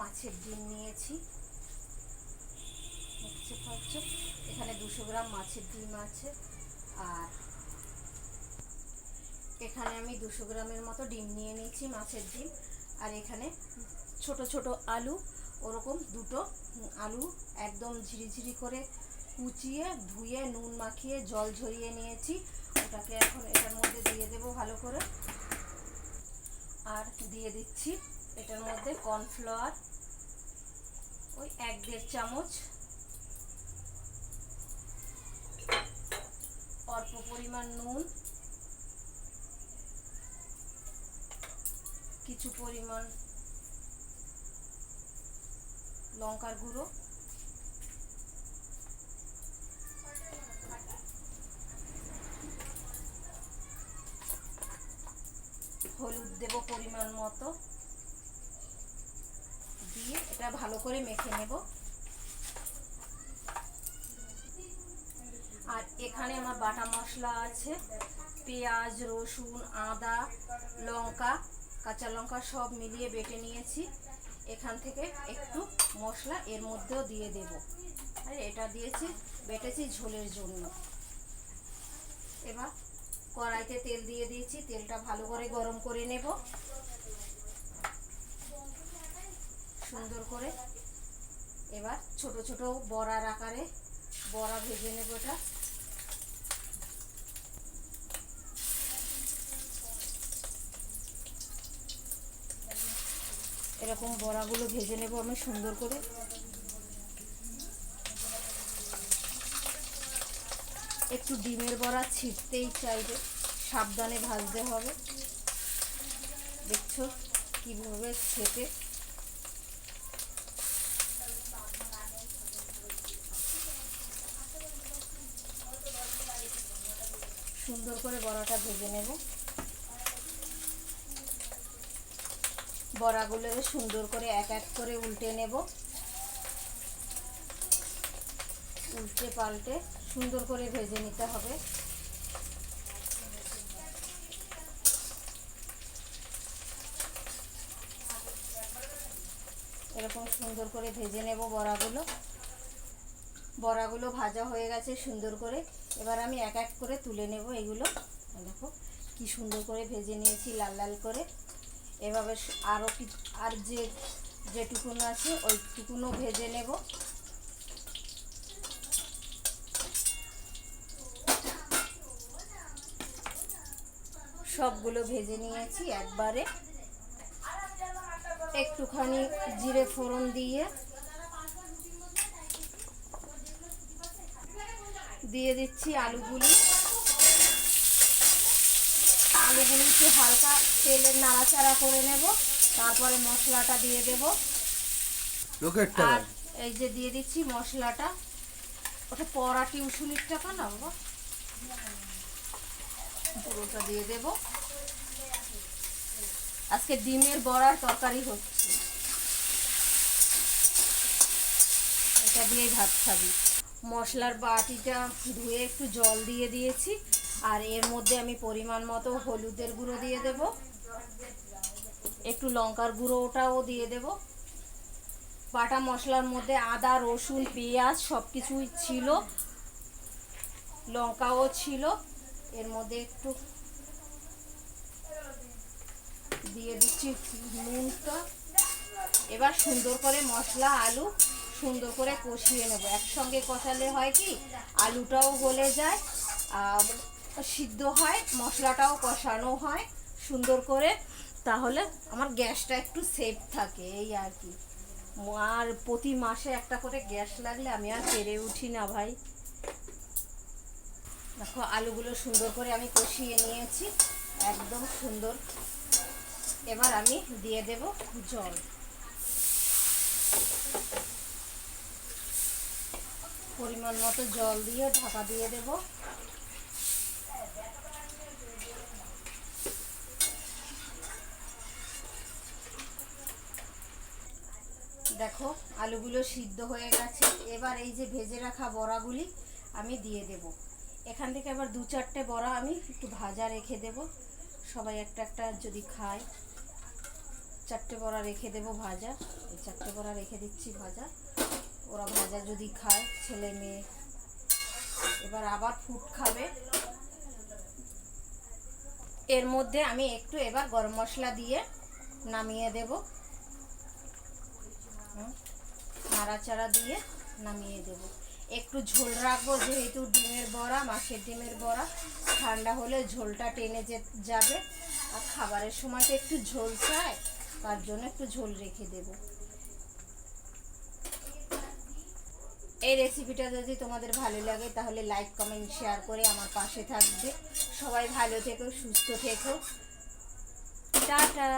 মাছের ডিম নিয়েছি। এখানে দুশো গ্রাম মাছের ডিম আছে। আর এখানে আমি দুশো গ্রামের মতো ডিম নিয়ে নিয়েছি মাছের ডিম। আর এখানে ছোট ছোট আলু, ওরকম দুটো আলু একদম ঝিরিঝিরি করে কুচিয়ে, ধুয়ে, নুন মাখিয়ে, জল ঝরিয়ে নিয়েছি। ওটাকে এখন এটার মধ্যে দিয়ে দেবো ভালো করে। আর দিয়ে দিচ্ছি এটার মধ্যে কর্নফ্লাওয়ার, ওই এক দেড় চামচ। অল্প পরিমাণ নুন। কিছু পরিমাণ লঙ্কার গুঁড়ো। হলুদ দেব পরিমাণ মতো। দিয়ে এটা ভালো করে মেখে নেব। আর এখানে আমার বাটা মশলা আছে, পেঁয়াজ, রসুন, আদা, লঙ্কা, কাঁচা লঙ্কা সব মিলিয়ে বেটে নিয়েছি। এখান থেকে একটু মশলা এর মধ্যেও দিয়ে দেব। আর, এটা দিয়েছি, বেটেছি ঝোলের জন্য। এবার কড়াইতে তেল দিয়ে দিয়েছি, তেলটা ভালো করে গরম করে নেব। সুন্দর করে। এবার ছোট ছোট বড়ার আকারে বড়া ভেজে নেব এটা। এরকম বড়াগুলো ভেজে নেব আমি সুন্দর করে। একটু ডিমের বড়া ছিটতেই চাইবে, সাবধানে ভাজতে হবে। দেখছ কীভাবে ছেটে সুন্দর করে বড়াটা ভেজে নেব। বড়াগুলো সুন্দর করে এক এক করে উল্টে নেব। উল্টে পাল্টে সুন্দর করে ভেজে নিতে হবে। এরকম সুন্দর করে ভেজে নেব বড়াগুলো। বড়াগুলো ভাজা হয়ে গেছে সুন্দর করে। এবার আমি এক এক করে তুলে নেব এগুলো। দেখো, কি সুন্দর করে ভেজে নিয়েছি, লাল লাল করে। এভাবে আরও কি আর যে যেটুকুন আছে ওইটুকুনও ভেজে নেব। সবগুলো ভেজে নিয়েছি একবারে। একটুখানি জিরে ফোড়ন দিয়ে দিয়ে দিচ্ছি আলুগুলি। আলুগুলি একটু হালকা তেলের নাড়াচাড়া করে নেব তারপরে মশলাটা দিয়ে দেব। আর এই যে দিয়ে দিচ্ছি মশলাটা ওটা পড়া টিউশনির টাকা না বাবা? পুরোটা দিয়ে দেব। আজকে ডিমের বড়ার তরকারি হচ্ছে। এটা দিয়েই ভাত খাবি। মশলার বাটিটা ধুয়ে একটু জল দিয়ে দিয়েছি। আর এর মধ্যে আমি পরিমাণ মতো হলুদের গুঁড়ো দিয়ে দেব। একটু লঙ্কার গুঁড়ো ওটাও দিয়ে দেব। বাটা মশলার মধ্যে আদা, রসুন, পেঁয়াজ সব কিছুই ছিল। লঙ্কাও ছিল। এর মধ্যে একটু দিয়ে দিচ্ছি নুনটা। এবার সুন্দর করে মশলা, আলু সুন্দর করে কষিয়ে নেব। একসঙ্গে কষালে হয় কি, আলুটাও গলে যায়, আর সিদ্ধ হয়, মশলাটাও কষানো হয় সুন্দর করে। তাহলে আমার গ্যাসটা একটু সেফ থাকে, এই আর কি। আর প্রতি মাসে একটা করে গ্যাস লাগলে আমি আর পেরে উঠি না ভাই। দেখো, আলুগুলো সুন্দর করে আমি কষিয়ে নিয়েছি, একদম সুন্দর। এবার আমি দিয়ে দেব জল। পরিমাণ মতো জল দিয়ে ঢাকা দিয়ে দেব। দেখো, আলুগুলো সিদ্ধ হয়ে গেছে। এবার এই যে ভেজে রাখা বড়াগুলি আমি দিয়ে দেব। এখান থেকে আবার দু চারটে বড়া আমি একটু ভাজা রেখে দেব। সবাই একটা একটা যদি খায়। চারটে বড়া রেখে দেবো ভাজা। এই চারটে বড়া রেখে দিচ্ছি ভাজা। ওরা ভাজা যদি খায়, ছেলে মেয়ে। এবার আবার ফুট খাবে। এর মধ্যে আমি একটু এবার গরম মশলা দিয়ে নামিয়ে দেব। নাড়াচাড়া দিয়ে নামিয়ে দেব। একটু ঝোল রাখব, যেহেতু ডিমের বড়া, মাছের ডিমের বড়া। ঠান্ডা হলে ঝোলটা টেনে যে- যাবে। আর খাবারের সময় তো একটু ঝোল চায় তার জন্য একটু ঝোল রেখে দেব। এই রেসিপিটা যদি তোমাদের ভালো লাগে, তাহলে লাইক কমেন্ট শেয়ার করে আমার পাশে থাকবে। সবাই ভালো থেকো, সুস্থ থেকো। টাটা!